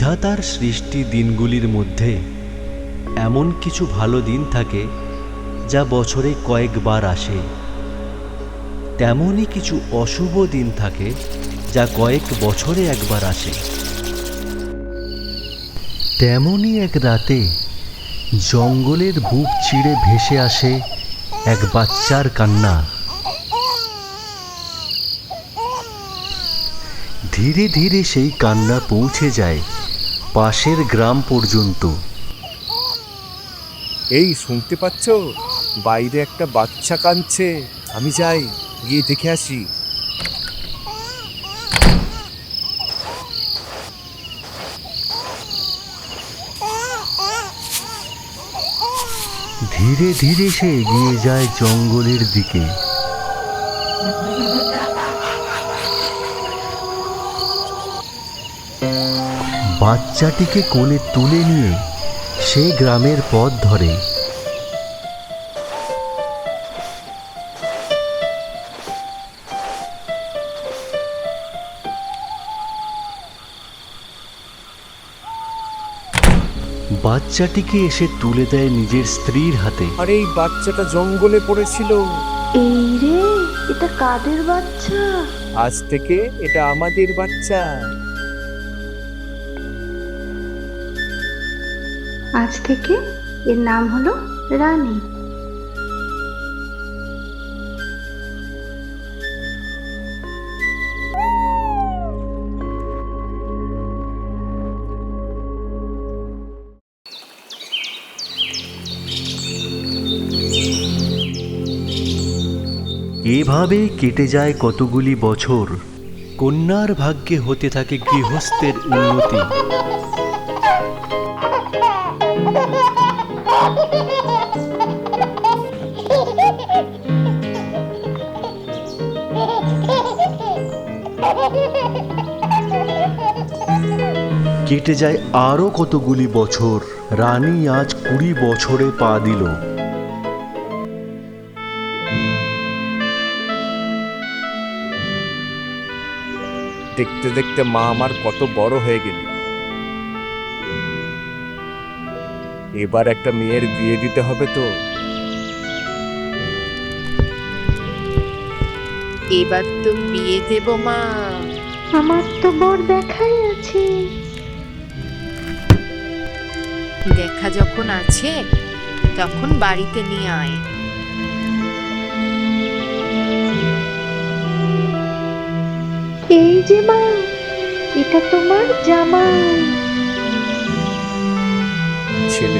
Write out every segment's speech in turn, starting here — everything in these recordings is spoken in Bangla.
বিধাতার সৃষ্টি দিনগুলির মধ্যে এমন কিছু ভালো দিন থাকে যা বছরে কয়েকবার আসে। তেমনই কিছু অশুভ দিন থাকে যা কয়েক বছরে একবার আসে। তেমনই এক রাতে জঙ্গলের বুক চিড়ে ভেসে আসে এক বাচ্চার কান্না। ধীরে ধীরে সেই কান্না পৌঁছে যায়। পাশের গ্রাম পর্যন্ত। এই শুনতে পাচ্ছ? বাইরে একটা বাচ্চা কাঁদছে। আমি যাই গিয়ে দেখে আসি। ধীরে ধীরে সে এগিয়ে যায় জঙ্গলের দিকে। বাচ্চাটিকে কোলে তুলে নিয়ে সে গ্রামের পথ ধরে। বাচ্চাটিকে এসে তুলে দেয় নিজের স্ত্রীর হাতে। আরে এই বাচ্চাটা জঙ্গলে পড়েছিল। এই রে এটা কাদের বাচ্চা? আজ থেকে এটা আমাদের বাচ্চা। আজ থেকে এর নাম হলো রানী। এভাবে কেটে যায় কতগুলি বছর। কন্যার ভাগ্যে হতে থাকে গৃহস্থের উন্নতি। কেটে যায় আরও কতগুলি বছর। রানী আজ কুড়ি বছরে পা দিল। দেখতে দেখতে মা আমার কত বড় হয়ে গেল এবার একটা মেয়ের বিয়ে দিতে হবে তো। এবার তো বিয়ে দেব মা। আমার তো বর দেখাই আছে। দেখা যখন আছে তখন বাড়িতে নিয়ে আয়। এই যে মা এটা তোমার জামাই। ছেলেটি কিন্তু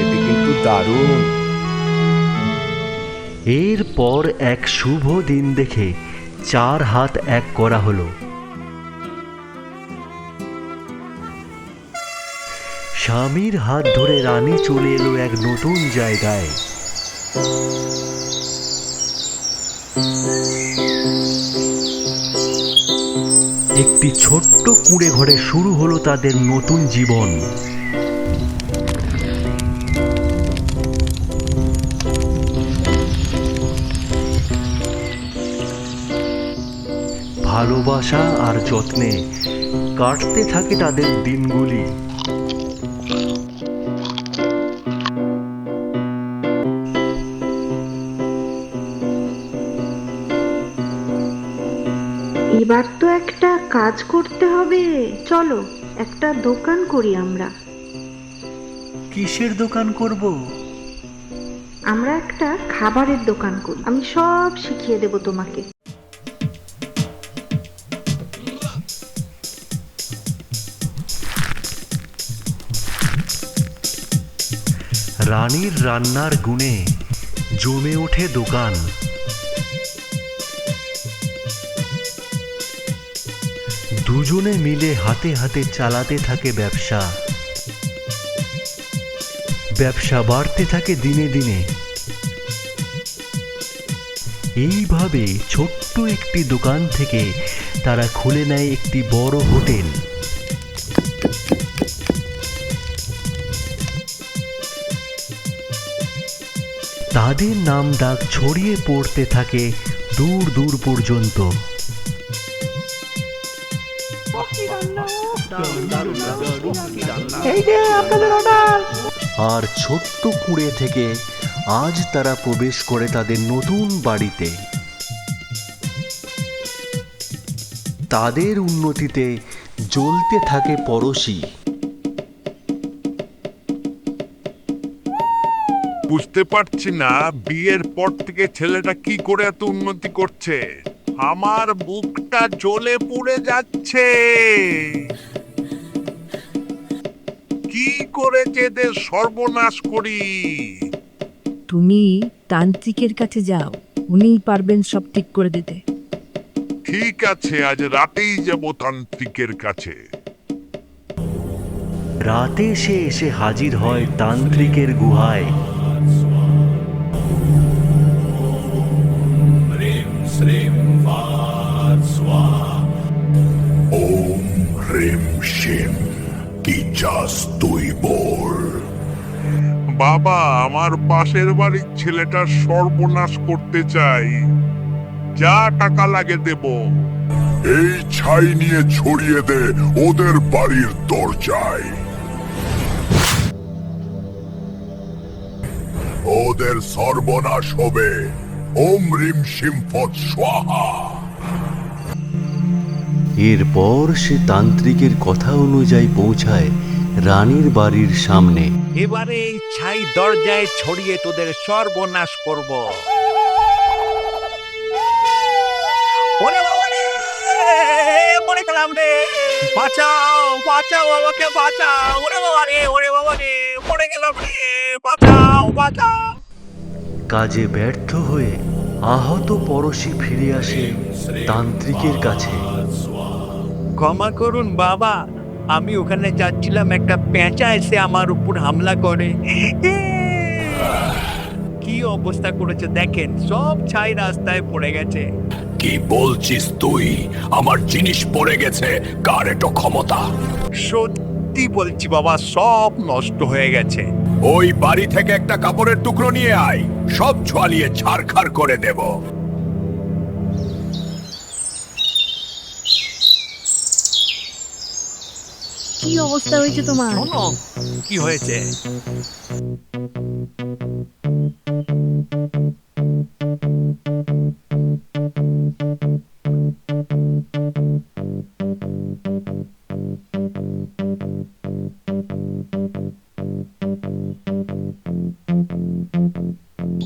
দারুণ। এরপর এক শুভ দিন দেখে চার হাত এক করা হলো। স্বামীর হাত ধরে রানী চলে এলো এক নতুন জায়গায়। একটি ছোট্ট কুঁড়ে ঘরে শুরু হলো তাদের নতুন জীবন। ভালোবাসা আর যত্নে কাটতে থাকে তাদের দিনগুলি। এবার তো একটা কাজ করতে হবে। চলো একটা দোকান করি আমরা। কিসের দোকান করব? আমরা একটা খাবারের দোকান করি। আমি সব শিখিয়ে দেব তোমাকে। রানীর রান্নার গুণে জমে ওঠে দোকান। দুজনে মিলে হাতে হাতে চালাতে থাকে ব্যবসা। ব্যবসা বাড়তে থাকে দিনে দিনে। এইভাবে ছোট্ট একটি দোকান থেকে তারা খুলে নেয় একটি বড় হোটেল। তাদের নাম ডাক ছড়িয়ে পড়তে থাকে দূর দূর পর্যন্ত। আর ছোট্ট কুঁড়ে থেকে আজ তারা প্রবেশ করে তাদের নতুন বাড়িতে। তাদের উন্নতিতে জ্বলতে থাকে পরশি বুঝতে পারছি না বিয়ের পর থেকে ছেলেটা কি করে এত উন্নতি করছে? আমার বুকটা জ্বলে পুড়ে যাচ্ছে। কি করে এদের সর্বনাশ করি? তুমি তান্ত্রিকের কাছে যাও উনিই পারবেন সব ঠিক করে দিতে। ঠিক আছে আজ রাতেই যাব তান্ত্রিকের কাছে। রাতে সে এসে হাজির হয় তান্ত্রিকের গুহায়। কি চাস তুই বল? বাবা আমার পাশের বাড়ির ছেলেটার সর্বনাশ করতে চাই। যা টাকা লাগে দেব। এই ছাই নিয়ে ছড়িয়ে দে ওদের বাড়ির দরজায়। ওদের সর্বনাশ হবে। ওম রিম শিম স্বাহা। এরপর সে তান্ত্রিকের কথা অনুযায়ী পৌঁছায় রানীর বাড়ির সামনে। এবারে এই ছাই দরজায় ছড়িয়ে তোদের সর্বনাশ করব। বাঁচাও বাঁচাও আমাকে বাঁচাও! ওরে বাবা রে ওরে বাবা রে! মরে গেলাম রে! বাঁচাও বাঁচাও! কাজে ব্যর্থ হয়ে আহত পরশি ফিরে আসে তান্ত্রিকের কাছে। ক্ষমা করুন বাবা। আমি ওখানে যাচ্ছিলাম একটা পেঁচা এসে আমার উপর হামলা করে। কি অবস্থা করেছে দেখেন সব ছাই রাস্তায় পড়ে গেছে। কি বলছিস তুই? আমার জিনিস পড়ে গেছে কার এটো ক্ষমতা? সত্যি বলছি বাবা সব নষ্ট হয়ে গেছে। ওই বাড়ি থেকে একটা কাপড়ের টুকরো নিয়ে আয় সব ছোয়ালিয়ে ছাড়খাড় করে দেব। অবস্থা হয়েছে তোমার? শোনো কি হয়েছে?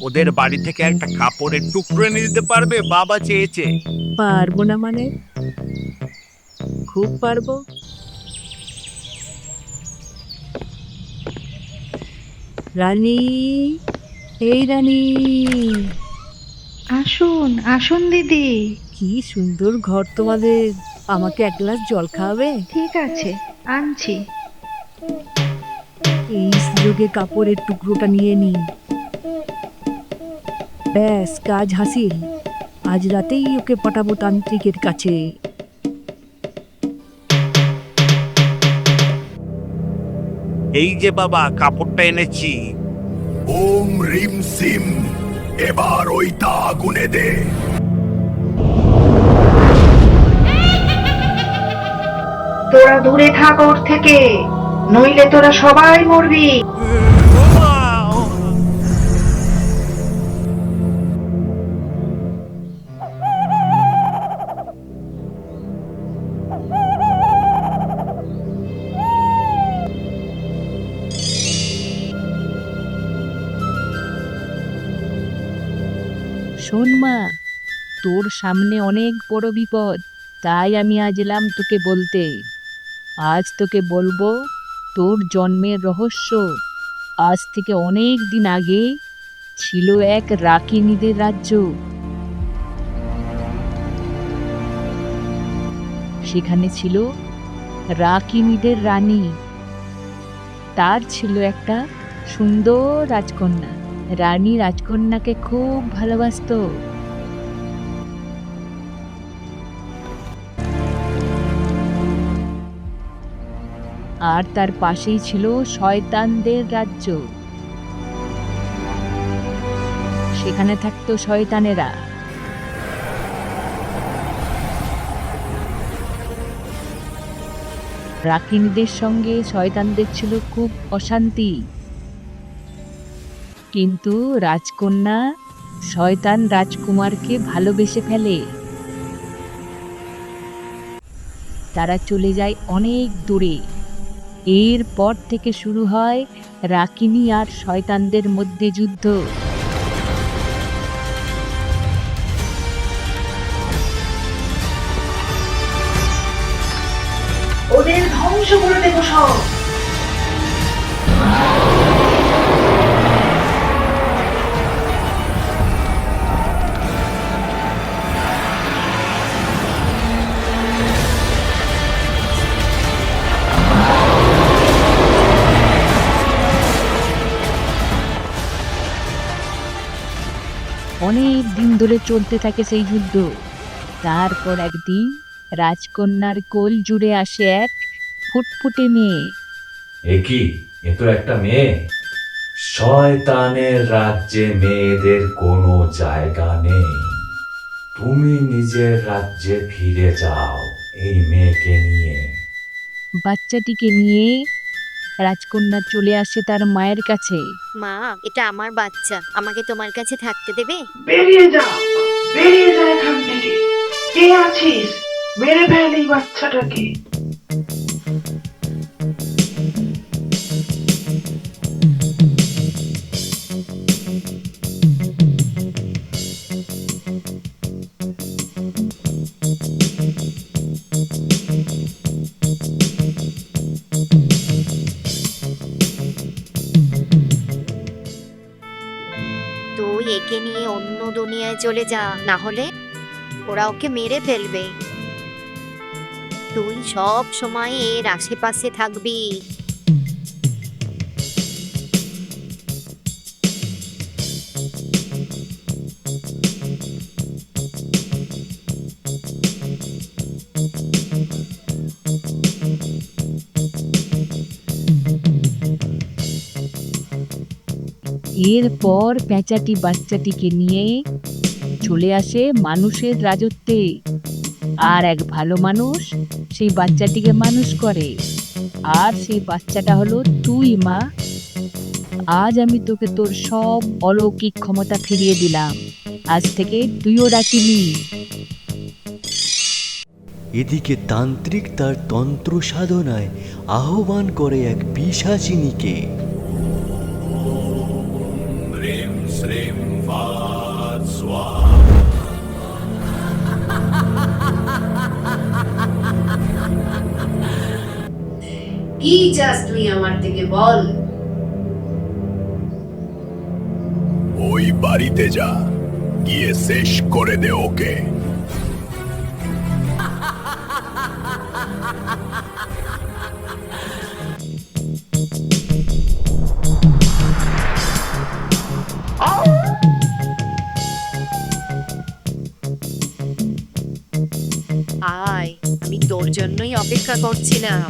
ওদের বাড়ি থেকে একটা কাপড়ের টুকরো এনে দিতে পারবে? বাবা চেয়েছে। পারব না মানে? খুব পারব? রানী এই রানী। আসুন আসুন দিদি। কি সুন্দর ঘর তোমাদের। আমাকে এক গ্লাস জল খাওয়াবে? ঠিক আছে আনছি। এই সুযোগে কাপড়ের টুকরোটা নিয়ে নিন। ব্যাস কাজ হাসিল। আজ রাতেই ওকে পাঠাবো তান্ত্রিকের কাছে। এই যে বাবা কাপড়টা এনেছি। ওম রিম সিম এবার ওই তা আগুনে দে। তোরা দূরে থাক ওর থেকে নইলে তোরা সবাই মরবি। তোর সামনে অনেক বড় বিপদ, তাই আমি আজ এলাম তোকে বলতে। আজ তোকে বলব তোর জন্মের রহস্য। আজ থেকে অনেক দিন আগে ছিল এক রাকিনীদের রাজ্য। সেখানে ছিল রাকিনীদের রানী। তার ছিল একটা সুন্দর রাজকন্যা। রানী রাজকন্যাকে খুব ভালোবাসতো। আর তার পাশেই ছিল শয়তানদের রাজ্য। সেখানে থাকতো শয়তানেরা। রাকিনীদের সঙ্গে শয়তানদের ছিল খুব অশান্তি। কিন্তু রাজকন্যা শয়তান রাজকুমারকে ভালোবেসে ফেলে। তারা চলে যায় অনেক দূরে। এরপর থেকে শুরু হয় রাকিনী আর শয়তানদের মধ্যে যুদ্ধ। ওদের ধ্বংস করে দেবো সব। অনেক দিন ধরে চলতে থাকে সেই যুদ্ধ। তারপর একদিন রাজকন্যার কোল জুড়ে আসে এক ফুটফুটে মেয়ে। এ কি? এ তো একটা মেয়ে। শয়তানের রাজ্যে মেয়েদের কোনো জায়গা নেই। তুমি নিজের রাজ্যে ফিরে যাও এই মেয়েকে নিয়ে। বাচ্চাটিকে নিয়ে রাজকন্যা চলে আসে তার মায়ের কাছে। মা এটা আমার বাচ্চা। আমাকে তোমার কাছে থাকতে দেবে? বেরিয়ে যা! বেরিয়ে যা এখান থেকে। কে আছিস? মেরে ফেল এই বাচ্চাটাকে। একে নিয়ে অন্য দুনিয়ায় চলে যা না হলে ওরা ওকে মেরে ফেলবে। তুই সব সময় এর আশেপাশে থাকবি। এরপর পেঁচাটি বাচ্চাটিকে নিয়ে চলে আসে মানুষের রাজত্বে। আর এক ভালো মানুষ সেই বাচ্চাটিকে মানুষ করে। আর সেই বাচ্চাটা হলো তুই, মা। আজ আমি তোকে তোর সব অলৌকিক ক্ষমতা ফিরিয়ে দিলাম। আজ থেকে তুইও ডাকিনি এদিকে তান্ত্রিক তার তন্ত্র সাধনায় আহ্বান করে এক পিসাচিনীকে কি চাস তুই আমার থেকে বল। ওই বাড়িতে যা গিয়ে শেষ করে দে ওকে। আয় আমি তোর জন্যই অপেক্ষা করছিলাম।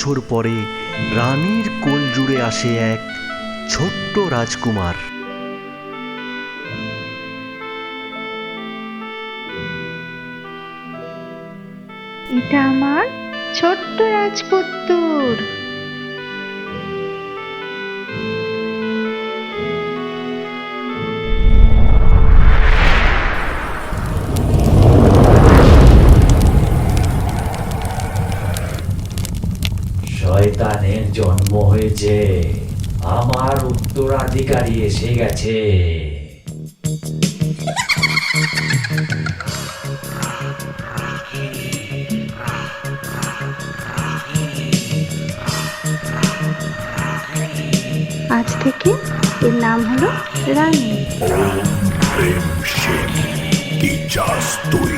বছর পরে রানীর কোল জুড়ে আসে এক ছোট্ট রাজকুমার। এটা আমার ছোট্ট রাজপুত্তর। এসে গেছে আজ থেকে এর নাম হলো রানী। ওম প্রেম সিং কি চাস তুই